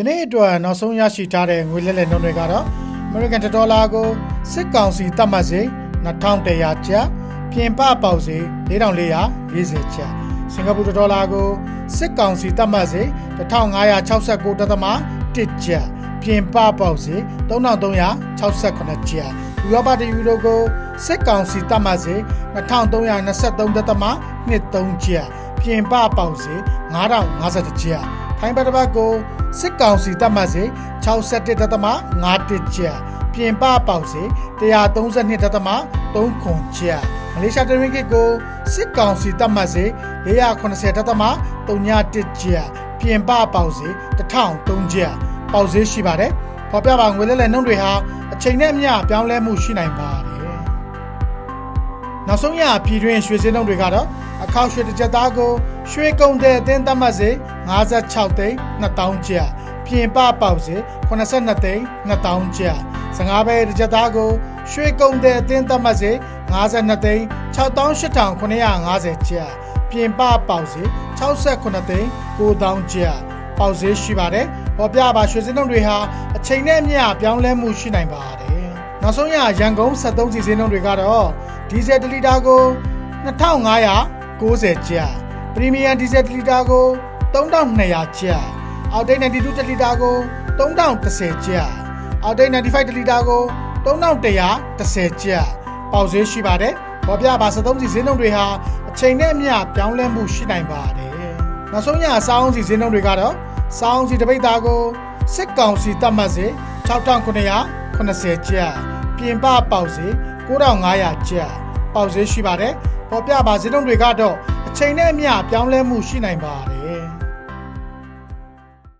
ဒီနေ့အတွက်နောက်ဆုံးရရှိထားတဲ့ငွေလဲလှယ်နှုန်းတွေကတော့ American ဒေါ်လာကိုစစ်ကောင်စီသတ်မှတ်စေ2100ကျပ်ပြင်ပပေါက်စေ4440ကျပ်စင်ကာပူဒေါ်လာကိုစစ်ကောင်စီသတ်မှတ်စေ1569ဒသမ1ကျပ်ပြင်ပပေါက်စေ3368ကျပ်ဥရောပတယူရိုကိုစစ်ကောင်စီသတ်မှတ်စေ2323ဒသမ23ကျပ်ပြင်ပပေါက်စေ9050ကျပ် ထိုင်းဘတ်တစ်ပတ်ကိုစစ်ကောင်စီတပ်မှတ်စေ61ဒသမ51ကျပ်ပြင်ပပေါက်စေ132ဒသမ3ခွန်ကျပ်မလေးရှားတရင်ကစ်ကိုစစ်ကောင်စီတပ်မှတ်စေ480ဒသမ31ကျပ်ပြင်ပပေါက်စေ1003ကျပ်ပေါက်စေရှိပါတယ်ဖော်ပြပါငွေလဲလဲနှုန်းတွေဟာအချိန်နဲ့အမျှပြောင်းလဲမှုရှိနိုင်ပါတယ်နောက်ဆုံးရပြည်တွင်းရွှေစင်းလုံးတွေကတော့အခောက်ရွှေတစ်ကြက်သားကိုရွှေကုံတဲ့အသင်းသတ်မှတ်စေ 56သိန်း2000ကျပ်ပြင်ပပေါက်စေ82သိန်း2000ကျပ်15ပဲတစ်ကြက်သားကိုရွှေကုံတဲ့အသင်းသတ်မှတ်စေ52သိန်း68,950ကျပ်ပြင်ပပေါက်စေ68သိန်း9000ကျပ်ပေါက်စေရှိပါတယ်ပေါ်ပြပါရွှေစင်းလုံးတွေဟာအချိန်နဲ့အမျှပြောင်းလဲမှုရှိနိုင်ပါတယ်နောက်ဆုံးရရန်ကုန်73စီစင်းလုံးတွေကတော့ဒီဇယ်1လီတာကို2590ကျပ်ပရီမီယံဒီဇယ်1လီတာကို 3200ကျပ်အောက်တိတ်92တလီတာကို3010ကျပ်အောက်တိတ်95တလီတာကို3110ကျပ်ပေါက်ဈေးရှိပါတယ်ဘောပြပါ73စီစင်းလုံးတွေဟာအချိန်နဲ့အမျှပြောင်းလဲမှုရှိနိုင်ပါတယ်နောက်ဆုံးရစောင်းစီစင်းလုံးတွေကတော့စောင်းစီတပိတ်သားကိုစစ်ကောင်စီတတ်မှတ်စေ6980ကျပ်ပြင်ပပေါက်စေ9500ကျပ်ပေါက်ဈေးရှိပါတယ်ပေါ်ပြပါဈေးနှုန်းတွေကတော့အချိန်နဲ့အမျှပြောင်းလဲမှုရှိနိုင်ပါတယ်